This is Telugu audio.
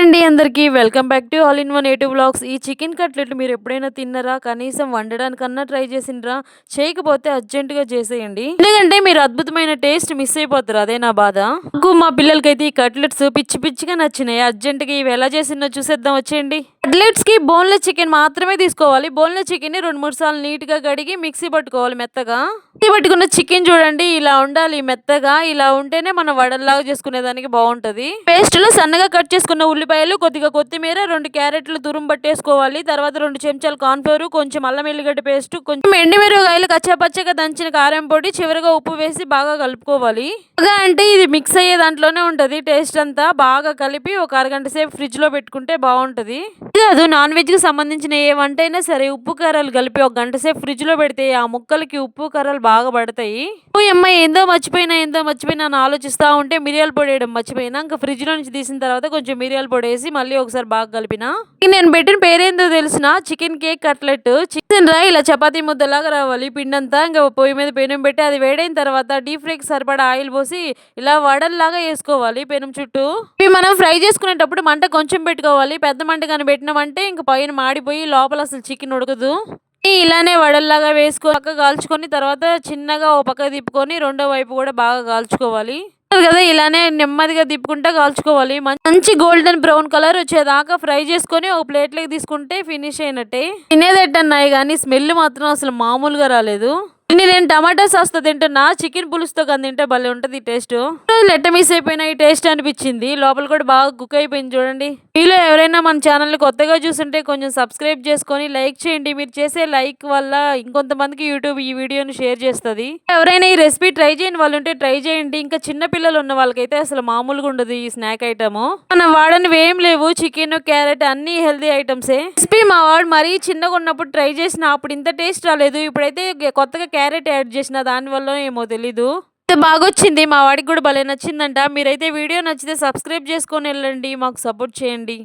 అండి అందరికీ welcome back to all in one YouTube blogs. ఈ చికెన్ కట్లెట్ మీరు ఎప్పుడైనా తిన్నారా? కనీసం వండడానికన్నా ట్రై చేసిండ్రా? చేయకపోతే అర్జెంటుగా చేసేయండి. ఎందుకంటే మీరు అద్భుతమైన టేస్ట్ మిస్ అయిపోతారు. అదే నా బాధ. నాకు మా పిల్లలకైతే ఈ కట్లెట్స్ పిచ్చి పిచ్చిగా నచ్చినాయి. అర్జెంటుగా ఇవి ఎలా చేసిందో చూసేద్దాం. వచ్చేయండి. కట్లెట్స్కి బోన్లెస్ చికెన్ మాత్రమే తీసుకోవాలి. బోన్లెస్ చికెన్ని రెండు మూడు సార్లు నీట్గా కడిగి మిక్సీ పట్టుకోవాలి మెత్తగా. మిక్సీ పట్టుకున్న చికెన్ చూడండి ఇలా ఉండాలి మెత్తగా. ఇలా ఉంటేనే మనం వడల్లాగా చేసుకునే దానికి బాగుంటది. పేస్ట్లో సన్నగా కట్ చేసుకున్న ఉల్లిపాయలు కొద్దిగా కొత్తిమీర రెండు క్యారెట్లు తురుము పట్టేసుకోవాలి. తర్వాత రెండు చెంచాలు కార్న్ఫ్లోర్ కొంచెం అల్లం ఎల్లిగడ్డ పేస్ట్ కొంచెం ఎండిమిరపకాయలు కచ్చాపచ్చగా దంచిన కారం పొడి చివరిగా ఉప్పు వేసి బాగా కలుపుకోవాలి. బాగా అంటే ఇది మిక్స్ అయ్యే దాంట్లోనే ఉంటది. టేస్ట్ అంతా బాగా కలిపి ఒక అరగంట సేపు ఫ్రిడ్జ్లో పెట్టుకుంటే బాగుంటది. ఇది కాదు నాన్ వెజ్కి సంబంధించిన ఏ వంట అయినా సరే ఉప్పు కారాలు కలిపి ఒక గంట సేపు ఫ్రిడ్జ్లో పెడితే ఆ ముక్కలకి ఉప్పు కారాలు బాగా పడతాయి. ఓ అమ్మాయి ఏందో మర్చిపోయినా ఏందో మర్చిపోయినా అని ఆలోచిస్తూ ఉంటే మిరియాల పొడి వేయడం మర్చిపోయినా. ఇంకా ఫ్రిడ్జ్లో నుంచి తీసిన తర్వాత కొంచెం మిరియాల పొడి వేసి మళ్ళీ ఒకసారి బాగా కలిపిన. నేను పెట్టిన పేరేందో తెలిసిన? చికెన్ కేక్ కట్లెట్ చికెన్ ఇలా చపాతీ ముద్దలాగా రావాలి. పిండంతా ఇంకా పొయ్యి మీద పెనం పెట్టి అది వేడైన తర్వాత డీప్ ఫ్రైకి సరిపడా ఆయిల్ పోసి ఇలా వడల్లాగా వేసుకోవాలి పెనం చుట్టూ. ఇవి మనం ఫ్రై చేసుకునేటప్పుడు మంట కొంచెం పెట్టుకోవాలి. పెద్ద మంట కానీ పెట్టినామంటే ఇంకా పైన మాడిపోయి లోపల అసలు చికెన్ ఉడకదు. ఇలానే వడల్లాగా వేసుకో పక్క కాల్చుకొని తర్వాత చిన్నగా ఓ పక్క తిప్పుకొని రెండో వైపు కూడా బాగా కాల్చుకోవాలి. కదా ఇలానే నెమ్మదిగా తిప్పుకుంటా కాల్చుకోవాలి. మంచి గోల్డెన్ బ్రౌన్ కలర్ వచ్చేదాకా ఫ్రై చేసుకొని ఒక ప్లేట్లోకి తీసుకుంటే ఫినిష్ అయినట్టే. తినేదెట్టన్నాయి కానీ స్మెల్ మాత్రం అసలు మామూలుగా రాలేదు. నేను టమాటా సాస్తో తింటున్నా చికెన్ పులుసుతో కానీ తింటే భలే ఉంటది టేస్ట్. లెట్ట మిస్ అయిపోయిన ఈ టేస్ట్ అనిపించింది. లోపల కూడా బాగా కుక్ అయిపోయింది చూడండి. మీలో ఎవరైనా మన ఛానల్ కొత్తగా చూస్తుంటే కొంచెం సబ్స్క్రైబ్ చేసుకొని లైక్ చేయండి. మీరు చేసే లైక్ వల్ల ఇంకొంతమందికి యూట్యూబ్ ఈ వీడియోని షేర్ చేస్తుంది. ఎవరైనా ఈ రెసిపీ ట్రై చేయని వాళ్ళు ఉంటే ట్రై చేయండి. ఇంకా చిన్న పిల్లలు ఉన్న వాళ్ళకైతే అసలు మామూలుగా ఉండదు ఈ స్నాక్ ఐటమ్. మనం వాడనివి ఏం లేవు. చికెన్ క్యారెట్ అన్ని హెల్దీ ఐటమ్సే. రెసిపీ మా వాడు మరీ చిన్నగా ఉన్నప్పుడు ట్రై చేసిన అప్పుడు ఇంత టేస్ట్ రాలేదు. ఇప్పుడైతే కొత్తగా క్యారెట్ యాడ్ చేసిన దాని వల్ల ఏమో తెలీదు. బాగా బాగొచ్చింది మా వాడికి కూడా భలే నచ్చిందంట. మీరైతే వీడియో నచ్చితే సబ్స్క్రైబ్ చేసుకొని వెళ్ళండి మాకు సపోర్ట్ చేయండి.